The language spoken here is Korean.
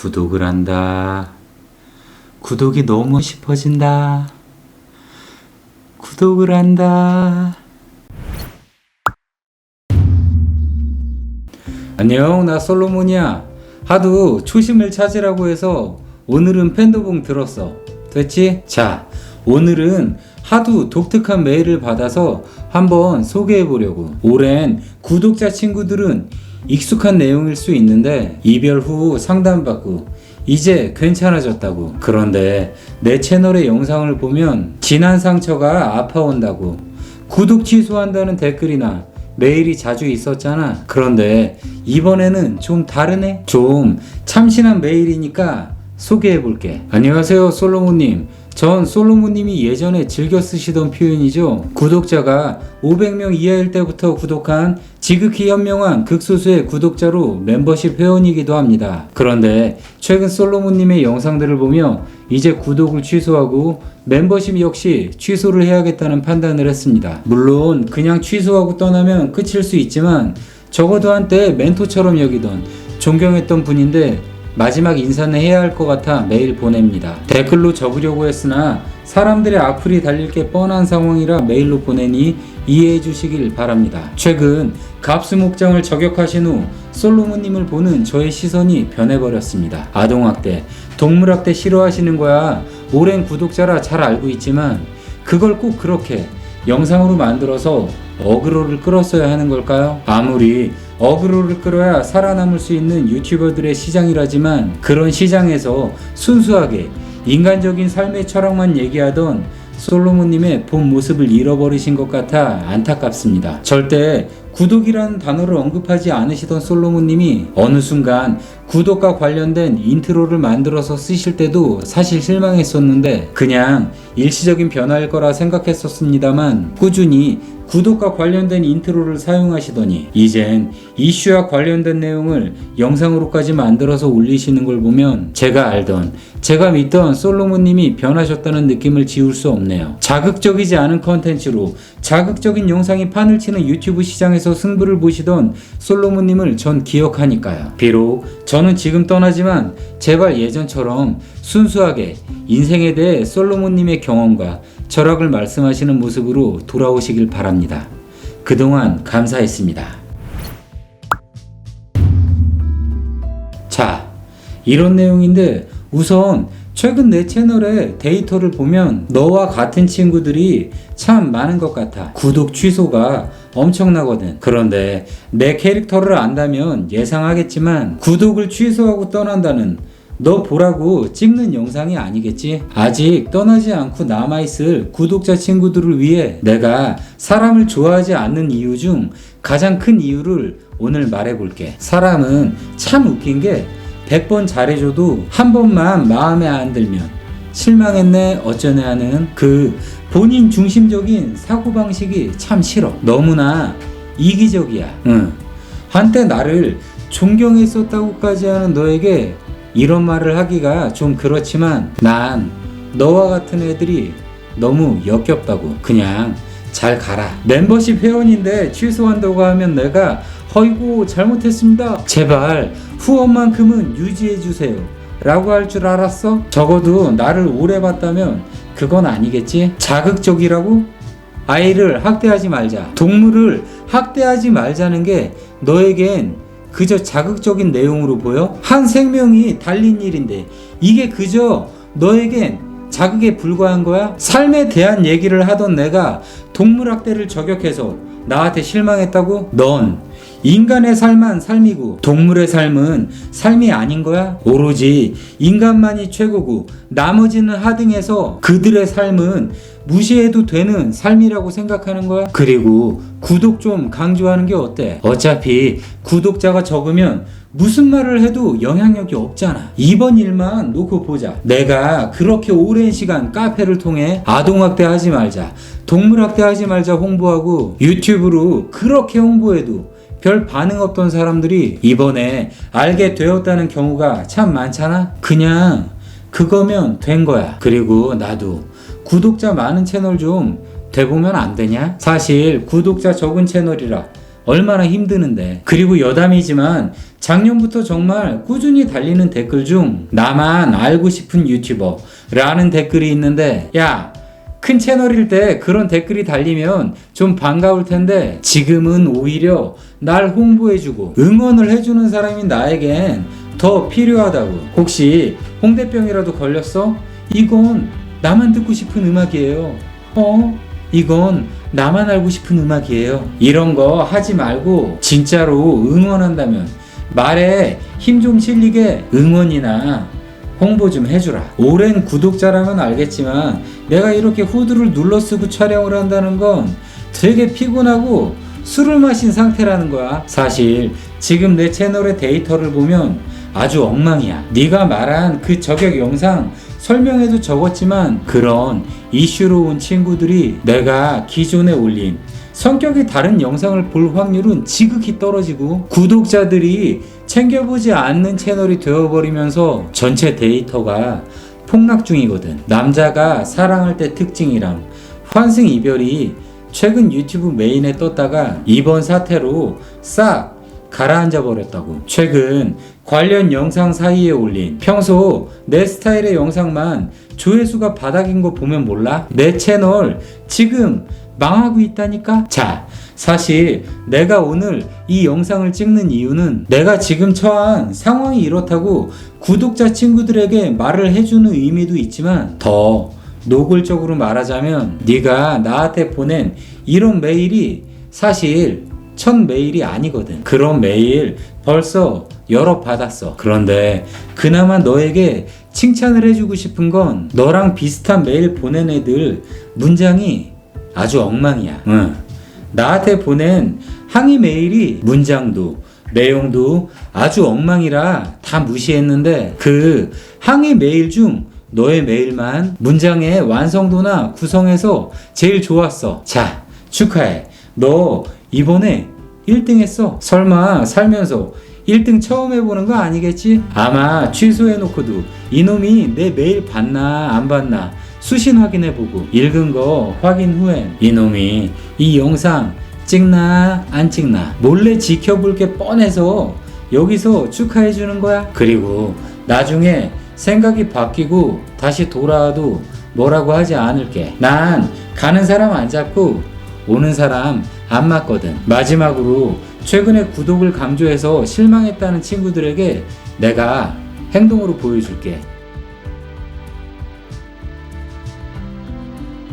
구독을 한다. 구독이 너무 싶어진다. 구독을 한다. 안녕, 나 솔로몬이야. 하도 초심을 찾으라고 해서 오늘은 팬더봉 들었어. 됐지? 자, 오늘은 하도 독특한 메일을 받아서 한번 소개해 보려고. 오랜 구독자 친구들은 익숙한 내용일 수 있는데 이별 후 상담받고 이제 괜찮아졌다고. 그런데 내 채널의 영상을 보면 지난 상처가 아파온다고. 구독 취소한다는 댓글이나 메일이 자주 있었잖아. 그런데 이번에는 좀 다르네? 좀 참신한 메일이니까 소개해 볼게. 안녕하세요, 솔로몬님. 전 솔로몬님이 예전에 즐겨 쓰시던 표현이죠. 구독자가 500명 이하일 때부터 구독한 지극히 현명한 극소수의 구독자로 멤버십 회원이기도 합니다. 그런데 최근 솔로몬님의 영상들을 보며 이제 구독을 취소하고 멤버십 역시 취소를 해야겠다는 판단을 했습니다. 물론 그냥 취소하고 떠나면 끝일 수 있지만 적어도 한때 멘토처럼 여기던 존경했던 분인데 마지막 인사는 해야 할 것 같아 메일 보냅니다. 댓글로 접으려고 했으나 사람들의 악플이 달릴 게 뻔한 상황이라 메일로 보내니 이해해 주시길 바랍니다. 최근 갑수 목장을 저격하신 후 솔로몬님을 보는 저의 시선이 변해버렸습니다. 아동학대, 동물학대 싫어하시는 거야. 오랜 구독자라 잘 알고 있지만 그걸 꼭 그렇게 영상으로 만들어서 어그로를 끌었어야 하는 걸까요? 아무리 어그로를 끌어야 살아남을 수 있는 유튜버들의 시장이라지만 그런 시장에서 순수하게 인간적인 삶의 철학만 얘기하던 솔로몬님의 본 모습을 잃어버리신 것 같아 안타깝습니다. 절대 구독이라는 단어를 언급하지 않으시던 솔로몬님이 어느 순간 구독과 관련된 인트로를 만들어서 쓰실 때도 사실 실망했었는데 그냥 일시적인 변화일 거라 생각했었습니다만 꾸준히 구독과 관련된 인트로를 사용하시더니 이젠 이슈와 관련된 내용을 영상으로까지 만들어서 올리시는 걸 보면 제가 알던 제가 믿던 솔로몬님이 변하셨다는 느낌을 지울 수 없네요. 자극적이지 않은 컨텐츠로 자극적인 영상이 판을 치는 유튜브 시장에서 승부를 보시던 솔로몬님을 전 기억하니까요. 비록 저는 지금 떠나지만 제발 예전처럼 순수하게 인생에 대해 솔로몬님의 경험과 철학을 말씀하시는 모습으로 돌아오시길 바랍니다. 그동안 감사했습니다. 자, 이런 내용인데 우선 최근 내 채널의 데이터를 보면 너와 같은 친구들이 참 많은 것 같아. 구독 취소가 엄청나거든. 그런데 내 캐릭터를 안다면 예상하겠지만 구독을 취소하고 떠난다는 너 보라고 찍는 영상이 아니겠지? 아직 떠나지 않고 남아있을 구독자 친구들을 위해 내가 사람을 좋아하지 않는 이유 중 가장 큰 이유를 오늘 말해볼게. 사람은 참 웃긴 게 100번 잘해줘도 한 번만 마음에 안 들면 실망했네 어쩌네 하는 그 본인 중심적인 사고방식이 참 싫어. 너무나 이기적이야. 응. 한때 나를 존경했었다고까지 하는 너에게 이런 말을 하기가 좀 그렇지만 난 너와 같은 애들이 너무 역겹다고 그냥 잘 가라 멤버십 회원인데 취소한다고 하면 내가 허이고 잘못했습니다 제발 후원만큼은 유지해 주세요 라고 할 줄 알았어? 적어도 나를 오래 봤다면 그건 아니겠지? 자극적이라고? 아이를 학대하지 말자 동물을 학대하지 말자는 게 너에겐 그저 자극적인 내용으로 보여? 한 생명이 달린 일인데 이게 그저 너에겐 자극에 불과한 거야? 삶에 대한 얘기를 하던 내가 동물학대를 저격해서 나한테 실망했다고? 넌 인간의 삶만 삶이고 동물의 삶은 삶이 아닌 거야? 오로지 인간만이 최고고 나머지는 하등해서 그들의 삶은 무시해도 되는 삶이라고 생각하는 거야? 그리고 구독 좀 강조하는 게 어때? 어차피 구독자가 적으면 무슨 말을 해도 영향력이 없잖아. 이번 일만 놓고 보자. 내가 그렇게 오랜 시간 카페를 통해 아동학대 하지 말자, 동물학대 하지 말자 홍보하고 유튜브로 그렇게 홍보해도 별 반응 없던 사람들이 이번에 알게 되었다는 경우가 참 많잖아? 그냥 그거면 된 거야. 그리고 나도 구독자 많은 채널 좀 돼보면 안 되냐? 사실 구독자 적은 채널이라 얼마나 힘드는데. 그리고 여담이지만 작년부터 정말 꾸준히 달리는 댓글 중 나만 알고 싶은 유튜버 라는 댓글이 있는데 야, 큰 채널일 때 그런 댓글이 달리면 좀 반가울 텐데 지금은 오히려 날 홍보해주고 응원을 해주는 사람이 나에겐 더 필요하다고. 혹시 홍대병이라도 걸렸어? 이건 나만 듣고 싶은 음악이에요. 어? 이건 나만 알고 싶은 음악이에요. 이런 거 하지 말고 진짜로 응원한다면 말에 힘 좀 실리게 응원이나 홍보 좀 해주라. 오랜 구독자라면 알겠지만 내가 이렇게 후드를 눌러 쓰고 촬영을 한다는 건 되게 피곤하고 술을 마신 상태라는 거야. 사실 지금 내 채널의 데이터를 보면 아주 엉망이야. 네가 말한 그 저격 영상 설명에도 적었지만 그런 이슈로 온 친구들이 내가 기존에 올린 성격이 다른 영상을 볼 확률은 지극히 떨어지고 구독자들이 챙겨보지 않는 채널이 되어버리면서 전체 데이터가 폭락 중이거든. 남자가 사랑할 때 특징이랑 환승 이별이 최근 유튜브 메인에 떴다가 이번 사태로 싹 가라앉아 버렸다고. 최근 관련 영상 사이에 올린 평소 내 스타일의 영상만 조회수가 바닥인 거 보면 몰라? 내 채널 지금 망하고 있다니까? 자, 사실 내가 오늘 이 영상을 찍는 이유는 내가 지금 처한 상황이 이렇다고 구독자 친구들에게 말을 해주는 의미도 있지만 더 노골적으로 말하자면 네가 나한테 보낸 이런 메일이 사실 첫 메일이 아니거든. 그런 메일 벌써 여러 받았어. 그런데 그나마 너에게 칭찬을 해주고 싶은 건 너랑 비슷한 메일 보낸 애들 문장이 아주 엉망이야. 응. 나한테 보낸 항의 메일이 문장도 내용도 아주 엉망이라 다 무시했는데 그 항의 메일 중 너의 메일만 문장의 완성도나 구성에서 제일 좋았어. 자, 축하해. 너 이번에 1등 했어. 설마 살면서 1등 처음 해보는 거 아니겠지? 아마 취소해놓고도 이놈이 내 메일 봤나 안 봤나 수신 확인해보고 읽은 거 확인 후엔 이놈이 이 영상 찍나 안 찍나 몰래 지켜볼 게 뻔해서 여기서 축하해주는 거야. 그리고 나중에 생각이 바뀌고 다시 돌아와도 뭐라고 하지 않을게. 난 가는 사람 안 잡고 오는 사람 안 맞거든. 마지막으로 최근에 구독을 강조해서 실망했다는 친구들에게 내가 행동으로 보여줄게.